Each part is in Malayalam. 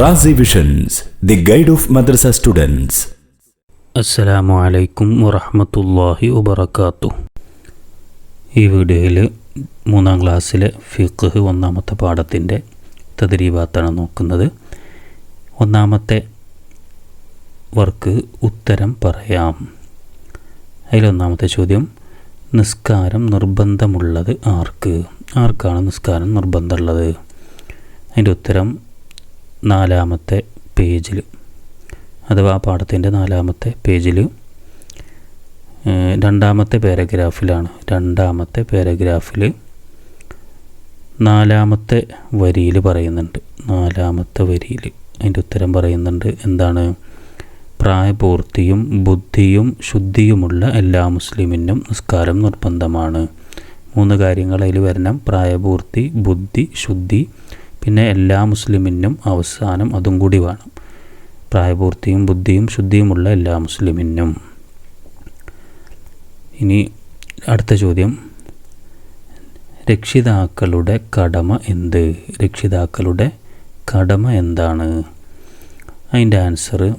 Razi visions the guide of madrasa students അസ്സലാമു അലൈക്കും വറഹമത്തല്ലാഹി വബർക്കാത്തു ഈ വീഡിയോയിൽ മൂന്നാം ക്ലാസ്സിലെ ഫിഖ് ഒന്നാമത്തെ പാഠത്തിന്റെ തദരീബാത്താണ് നോക്കുന്നത്. ഒന്നാമത്തെ വർക്ക് ഉത്തരം പറയാം. അതിലൊന്നാമത്തെ ചോദ്യം നിസ്കാരം നിർബന്ധമുള്ളത് ആർക്ക്? ആർക്കാണ് നിസ്കാരം നിർബന്ധമുള്ളത്? അതിന്റെ ഉത്തരം നാലാമത്തെ പേജിൽ അഥവാ പാഠത്തിന്റെ നാലാമത്തെ പേജിൽ രണ്ടാമത്തെ പാരഗ്രാഫിലാണ്. രണ്ടാമത്തെ പാരഗ്രാഫിൽ നാലാമത്തെ വരിയിൽ പറയുന്നുണ്ട്. നാലാമത്തെ വരിയിൽ അതിന്റെ ഉത്തരം പറയുന്നുണ്ട് എന്താണ്? പ്രായപൂർത്തിയും ബുദ്ധിയും ശുദ്ധിയുമുള്ള എല്ലാ മുസ്ലിമിനും നിസ്കാരം നിർബന്ധമാണ്. മൂന്ന് കാര്യങ്ങൾ അതിൽ വരണം. പ്രായപൂർത്തി ബുദ്ധി ശുദ്ധി പിന്നെ എല്ലാ മുസ്ലിമിനും അവസാനം അതും കൂടി വേണം. പ്രായപൂർത്തിയും ബുദ്ധിയും ശുദ്ധിയുമുള്ള എല്ലാ മുസ്ലിമിനും. ഇനി അടുത്ത ചോദ്യം. രക്ഷിതാക്കളുടെ കടമ എന്ത്? രക്ഷിതാക്കളുടെ കടമ എന്താണ്? അതിന്റെ ആൻസർ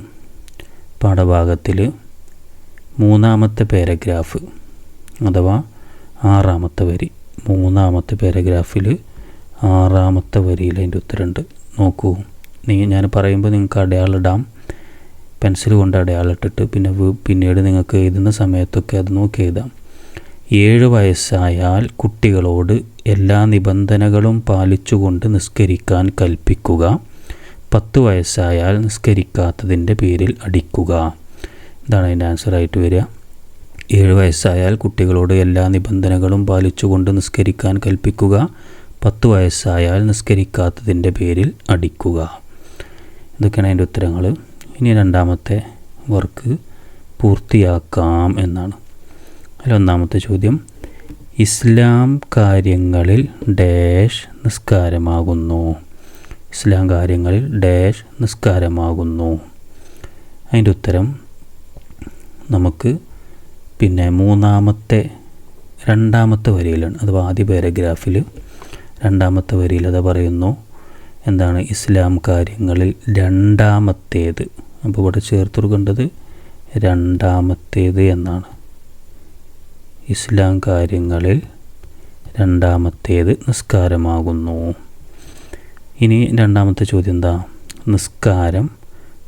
പാഠഭാഗത്തിൽ മൂന്നാമത്തെ പാരഗ്രാഫ് അഥവാ ആറാമത്തെ വരി. മൂന്നാമത്തെ പാരഗ്രാഫിൽ ആറാമത്തെ വരിയിൽ അതിന്റെ ഉത്തരമുണ്ട്. നോക്കൂ. നീ ഞാൻ പറയുമ്പോൾ നിങ്ങൾക്ക് അടയാളിടാം പെൻസിൽ കൊണ്ട് അടയാളിട്ടിട്ട് പിന്നെ പിന്നീട് നിങ്ങൾക്ക് എഴുതുന്ന സമയത്തൊക്കെ അത് നോക്കി എഴുതാം. ഏഴ് വയസ്സായാൽ കുട്ടികളോട് എല്ലാ നിബന്ധനകളും പാലിച്ചുകൊണ്ട് നിസ്കരിക്കാൻ കൽപ്പിക്കുക. പത്ത് വയസ്സായാൽ നിസ്കരിക്കാത്തതിന്റെ പേരിൽ അടിക്കുക. ഇതാണ് അതിന്റെ ആൻസറായിട്ട് വരിക. ഏഴ് വയസ്സായാൽ കുട്ടികളോട് എല്ലാ നിബന്ധനകളും പാലിച്ചുകൊണ്ട് നിസ്കരിക്കാൻ കൽപ്പിക്കുക. പത്ത് വയസ്സായാൽ നിസ്കരിക്കാത്തതിന്റെ പേരിൽ അടിക്കുക. ഇതൊക്കെയാണ് അതിന്റെ ഉത്തരങ്ങൾ. ഇനി രണ്ടാമത്തെ വർക്ക് പൂർത്തിയാക്കാം എന്നാണ്. അതിലൊന്നാമത്തെ ചോദ്യം ഇസ്ലാം കാര്യങ്ങളിൽ ഡാഷ് നിസ്കാരമാകുന്നു. ഇസ്ലാം കാര്യങ്ങളിൽ ഡാഷ് നിസ്കാരമാകുന്നു. അതിന്റെ ഉത്തരം നമുക്ക് പിന്നെ മൂന്നാമത്തെ രണ്ടാമത്തെ വരിയിലാണ്. അഥവാ ആദ്യ പാരഗ്രാഫിൽ രണ്ടാമത്തെ വരിയിൽ അത് പറയുന്നു എന്താണ് ഇസ്ലാം കാര്യങ്ങളിൽ രണ്ടാമത്തേത്. അപ്പോൾ ഇവിടെ ചേർത്ത് കൊടുക്കേണ്ടത് രണ്ടാമത്തേത് എന്നാണ്. ഇസ്ലാം കാര്യങ്ങളിൽ രണ്ടാമത്തേത് നിസ്കാരമാകുന്നു. ഇനി രണ്ടാമത്തെ ചോദ്യം എന്താ? നിസ്കാരം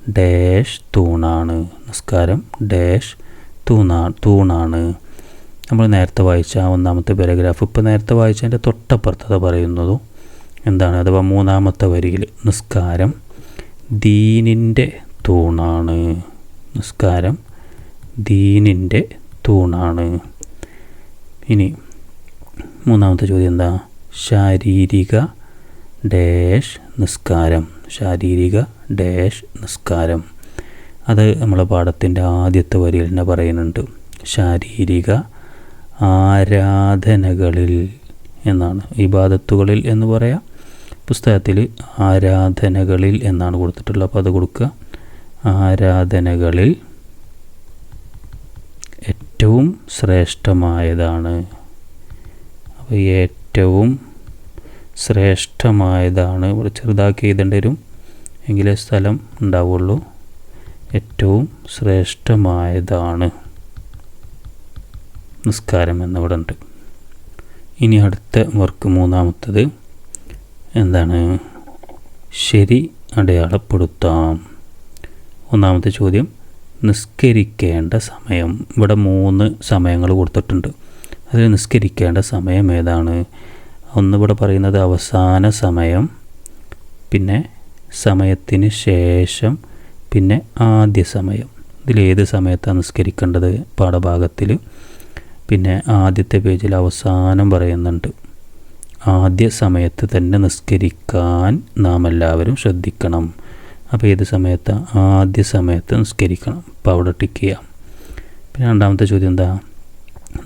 ഡാഷ് തൂണാണ്. നിസ്കാരം ഡാഷ് തൂണാ തൂണാണ്. നമ്മൾ നേരത്തെ വായിച്ച ആ ഒന്നാമത്തെ പാരഗ്രാഫ് ഇപ്പോൾ നേരത്തെ വായിച്ചതിന്റെ തൊട്ടപ്പുറത്തത് പറയുന്നത് എന്താണ്? അഥവാ മൂന്നാമത്തെ വരിയിൽ നിസ്കാരം ദീനിന്റെ തൂണാണ്. നിസ്കാരം ദീനിന്റെ തൂണാണ്. ഇനി മൂന്നാമത്തെ ചോദ്യം എന്താ? ശാരീരിക ഡാഷ് നിസ്കാരം. ശാരീരിക ഡാഷ് നിസ്കാരം. അത് നമ്മളെ പാഠത്തിന്റെ ആദ്യത്തെ വരിയിൽ തന്നെ പറയുന്നുണ്ട്. ശാരീരിക ആരാധനകളിൽ എന്നാണ്. ഇബാദത്തുകളിൽ എന്ന് പറയാം. പുസ്തകത്തിൽ ആരാധനകളിൽ എന്നാണ് കൊടുത്തിട്ടുള്ളത്. അപ്പോൾ അത് കൊടുക്കുക. ആരാധനകളിൽ ഏറ്റവും ശ്രേഷ്ഠമായതാണ്. അപ്പോൾ ഏറ്റവും ശ്രേഷ്ഠമായതാണ്. ഇവിടെ ചെറുതാക്കി എഴുതേണ്ടി വരും. എങ്കിലേ സ്ഥലം ഉണ്ടാവുള്ളൂ. ഏറ്റവും ശ്രേഷ്ഠമായതാണ്. നിസ്കാരം എന്നിവിടെ ഉണ്ട് ഇനി അടുത്ത വർക്ക് മൂന്നാമത്തത് എന്താണ്? ശരി അടയാളപ്പെടുത്താം. ഒന്നാമത്തെ ചോദ്യം നിസ്കരിക്കേണ്ട സമയം. ഇവിടെ മൂന്ന് സമയങ്ങൾ കൊടുത്തിട്ടുണ്ട്. അതിൽ നിസ്കരിക്കേണ്ട സമയം ഏതാണ്? ഒന്നിവിടെ പറയുന്നത് അവസാന സമയം പിന്നെ സമയത്തിന് ശേഷം പിന്നെ ആദ്യ സമയം. ഇതിലേത് സമയത്താണ് നിസ്കരിക്കേണ്ടത്? പാഠഭാഗത്തിൽ. പിന്നെ ആദ്യത്തെ പേജിൽ അവസാനം പറയുന്നുണ്ട്. ആദ്യ സമയത്ത് തന്നെ നിസ്കരിക്കാൻ നാം എല്ലാവരും ശ്രദ്ധിക്കണം. അപ്പോൾ ഏത് സമയത്ത്? ആദ്യ സമയത്ത് നിസ്കരിക്കണം. അപ്പോൾ അവിടെ ടിക്ക് ചെയ്യാം. പിന്നെ രണ്ടാമത്തെ ചോദ്യം എന്താ?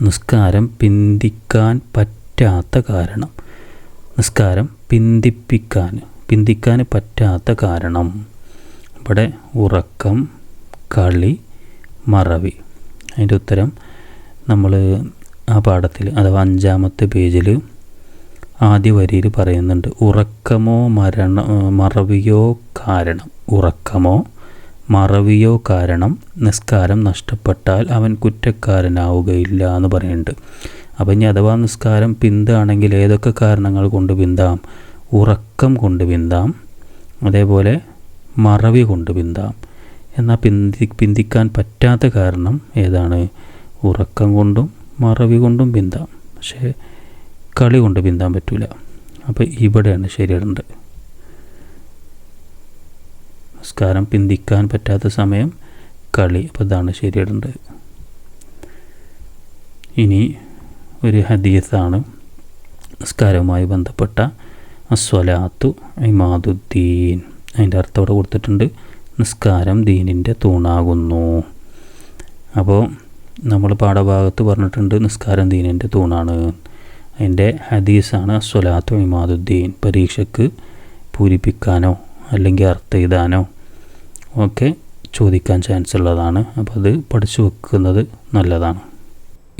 നിസ്കാരം പിന്തിക്കാൻ പറ്റാത്ത കാരണം. നിസ്കാരം പിന്തിപ്പിക്കാൻ പിന്തിക്കാൻ പറ്റാത്ത കാരണം. ഇവിടെ ഉറക്കം കളി മറവി. അതിന്റെ ഉത്തരം നമ്മൾ ആ പാഠത്തിൽ അഥവാ അഞ്ചാമത്തെ പേജിൽ ആദ്യ വരിയിൽ പറയുന്നുണ്ട് ഉറക്കമോ മരണ മറവിയോ കാരണം. ഉറക്കമോ മറവിയോ കാരണം നിസ്കാരം നഷ്ടപ്പെട്ടാൽ അവൻ കുറ്റക്കാരനാവുകയില്ല എന്ന് പറയുന്നുണ്ട്. അപ്പം ഇനി അഥവാ നിസ്കാരം പിന്താണെങ്കിൽ ഏതൊക്കെ കാരണങ്ങൾ കൊണ്ട് പിന്താം? ഉറക്കം കൊണ്ട് പിന്താം അതേപോലെ മറവി കൊണ്ട് പിന്താം. എന്നാൽ പിന്തി പിന്തിക്കാൻ പറ്റാത്ത കാരണം ഏതാണ്? ഉറക്കം കൊണ്ടും മറവി കൊണ്ടും പിന്താം പക്ഷേ കളി കൊണ്ട് പിന്താൻ പറ്റില്ല അപ്പോൾ ഇവിടെയാണ് ശരിയിടേണ്ടത്. നമസ്കാരം. പിന്തിക്കാൻ പറ്റാത്ത സമയം കളി. അപ്പോൾ ഇതാണ് ശരിയിടേണ്ടത്. ഇനി ഒരു ഹദീസാണ്. നമസ്കാരവുമായി ബന്ധപ്പെട്ട അസ്വലാത്തു ഇമാദുദ്ദീൻ. അതിന്റെ അർത്ഥം അവിടെ കൊടുത്തിട്ടുണ്ട്. നിസ്കാരം ദീനിന്റെ തൂണാകുന്നു. അപ്പോൾ നമ്മൾ പാഠഭാഗത്ത് പറഞ്ഞിട്ടുണ്ട് നിസ്കാരം ദീനിന്റെ തൂണാണ്. അതിന്റെ ഹദീസാണ് സ്വലാത്തു ഇമാദുദ്ദീൻ പരീക്ഷയ്ക്ക് പൂരിപ്പിക്കാനോ അല്ലെങ്കിൽ അർത്ഥ എഴുതാനോ ഒക്കെ ചോദിക്കാൻ ചാൻസ് ഉള്ളതാണ്. അപ്പോൾ അത് പഠിച്ചു വെക്കുന്നത് നല്ലതാണ്.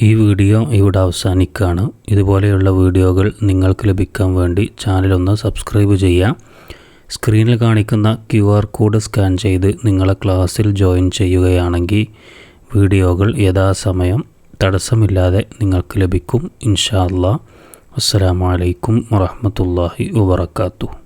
ഈ വീഡിയോ ഇവിടെ അവസാനിക്കുകയാണ്. ഇതുപോലെയുള്ള വീഡിയോകൾ നിങ്ങൾക്ക് ലഭിക്കാൻ വേണ്ടി ചാനലൊന്ന് സബ്സ്ക്രൈബ് ചെയ്യാം സ്ക്രീനിൽ കാണിക്കുന്ന ക്യു കോഡ് സ്കാൻ ചെയ്ത് നിങ്ങളെ ക്ലാസ്സിൽ ജോയിൻ ചെയ്യുകയാണെങ്കിൽ വീഡിയോകൾ യഥാസമയം തടസ്സമില്ലാതെ നിങ്ങൾക്ക് ലഭിക്കും. ഇൻഷാ അല്ലാ അസ്സലാമു അലൈക്കും വറഹ്മത്തുള്ളാഹി വബറകാതുഹു.